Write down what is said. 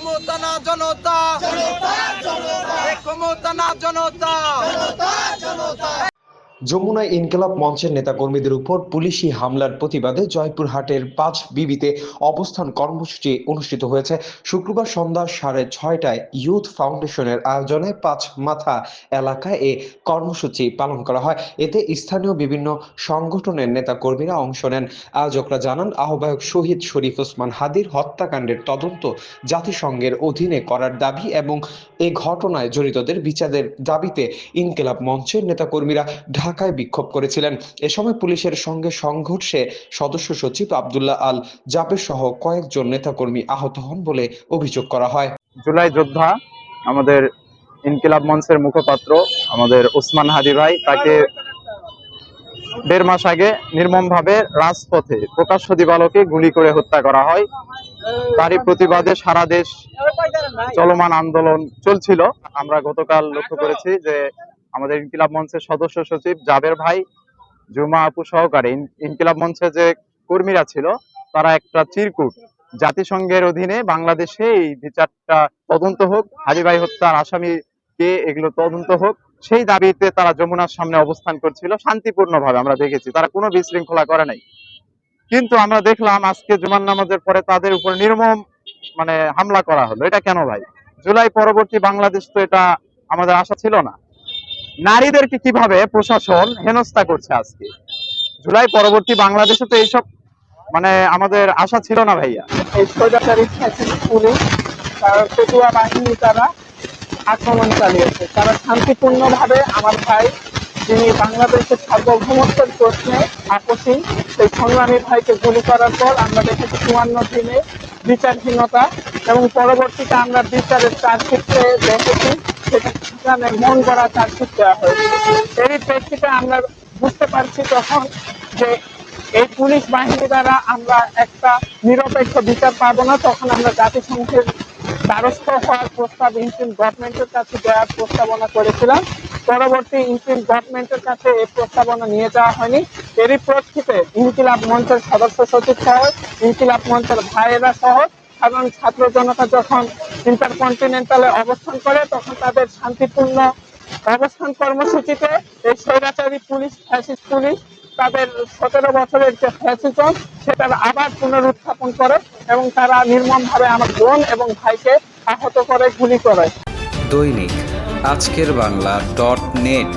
ক্ষমতা না জনতা। ক্ষমতা না জনতা। যমুনায় ইনকিলাব মঞ্চের নেতাকর্মীদের উপর পুলিশি হামলার প্রতিবাদে জয়পুরহাটের পাঁচ বিবিতে অবস্থান কর্মসূচি অনুষ্ঠিত হয়েছে। শুক্রবার সন্ধ্যা সাড়ে ছয়টায় ইউথ ফাউন্ডেশনের আয়োজনে পাঁচ মাথা এলাকায় এ কর্মসূচি পালন করা হয়। এতে স্থানীয় বিভিন্ন সংগঠনের নেতাকর্মীরা অংশ নেন। আয়োজকরা জানান, আহ্বায়ক শহীদ শরীফ ওসমান হাদির হত্যাকাণ্ডের তদন্ত জাতিসংঘের অধীনে করার দাবি এবং এ ঘটনায় জড়িতদের বিচারের দাবিতে ইনকিলাব মঞ্চের নেতাকর্মীরা ঢাকায় বিক্ষোভ করেছিলেন। এ সময় পুলিশের সঙ্গে সংঘর্ষে সদস্য সচিব আবদুল্লাহ আল জাবের সহ কয়েকজন নেতাকর্মী আহত হন বলে অভিযোগ করা হয়। জুলাই যোদ্ধা, আমাদের ইনকিলাব মঞ্চের মুখপাত্র, আমাদের ওসমান হাদি ভাই, তাকে দেড় মাস আগে নির্মমভাবে রাজপথে প্রকাশ্য দিবালোকে গুলি করে হত্যা করা হয়। তারই প্রতিবাদে সারা দেশ চলমান আন্দোলন চলছিল। আমরা গতকাল লক্ষ্য করেছি যে আমাদের ইনকিলাব মঞ্চের সদস্য সচিব জাবের ভাই, জুমা আপু সহকারে ইনকিলাব মঞ্চে যে কর্মীরা ছিল, তারা একটা চিরকুট জাতিসংঘের অধীনে বাংলাদেশে এই বিচারটা তদন্ত হোক, হাজি ভাই হত্যার আসামি কে এগুলো তদন্ত হোক, সেই দাবিতে তারা যমুনার সামনে অবস্থান করছিল, শান্তিপূর্ণভাবে আমরা দেখেছি, তারা কোনো বিশৃঙ্খলা করে নাই। কিন্তু আমরা দেখলাম আজকে জুমার নামাজের পরে তাদের উপর নির্মম মানে হামলা করা হলো। এটা কেন ভাই? জুলাই পরবর্তী বাংলাদেশ তো এটা আমাদের আশা ছিল না। নারীদেরকে কীভাবে প্রশাসন হেনস্থা করছে আজকে? জুলাই পরবর্তী বাংলাদেশে তো এইসব মানে আমাদের আশা ছিল না ভাইয়া। পুলিশ বাহিনী তারা আক্রমণ চালিয়েছে। তারা শান্তিপূর্ণভাবে আমার ভাই, যিনি বাংলাদেশের সার্বভৌমত্বের প্রশ্নে আপসী, সেই সংগ্রামী ভাইকে গুলি করার পর আমরা দেখেছি চুয়ান্ন দিনে বিচারহীনতা এবং পরবর্তীতে আমরা বিচারের চার্জশিটে দেখেছি সেখানে মন করা চার্জশিট দেওয়া হয়েছে। এরই প্রেক্ষিতে আমরা বুঝতে পারছি তখন যে এই পুলিশ বাহিনী দ্বারা আমরা একটা নিরপেক্ষ বিচার পাবো না, তখন আমরা জাতিসংঘের দ্বারস্থ হওয়ার প্রস্তাব ইন্ডিয়ান গভর্নমেন্টের কাছে দেওয়ার প্রস্তাবনা করেছিলাম। পরবর্তী ইন্ডিয়ান গভর্নমেন্টের কাছে এই প্রস্তাবনা নিয়ে যাওয়া হয়নি। এরই প্রেক্ষিতে ইনকিলাব মঞ্চের সদস্য সচিব সহ, ইনকিলাব মঞ্চের ভাইয়েরা সহ সাধারণ ছাত্র জনতা যখন ইন্টারকন্টিনেন্টালে অবস্থান করে, তখন তাদের শান্তিপূর্ণ অবস্থান কর্মসূচিতে এই স্বৈরাচারী পুলিশ, ফ্যাসিস্ট পুলিশ, তাদের সতেরো বছরের যে ফ্যাসিজম, সেটার আবার পুনরুত্থাপন করে এবং তারা নির্মমভাবে আমার বোন এবং ভাইকে আহত করে, গুলি করে। দৈনিক আজকের বাংলা ডট নেট।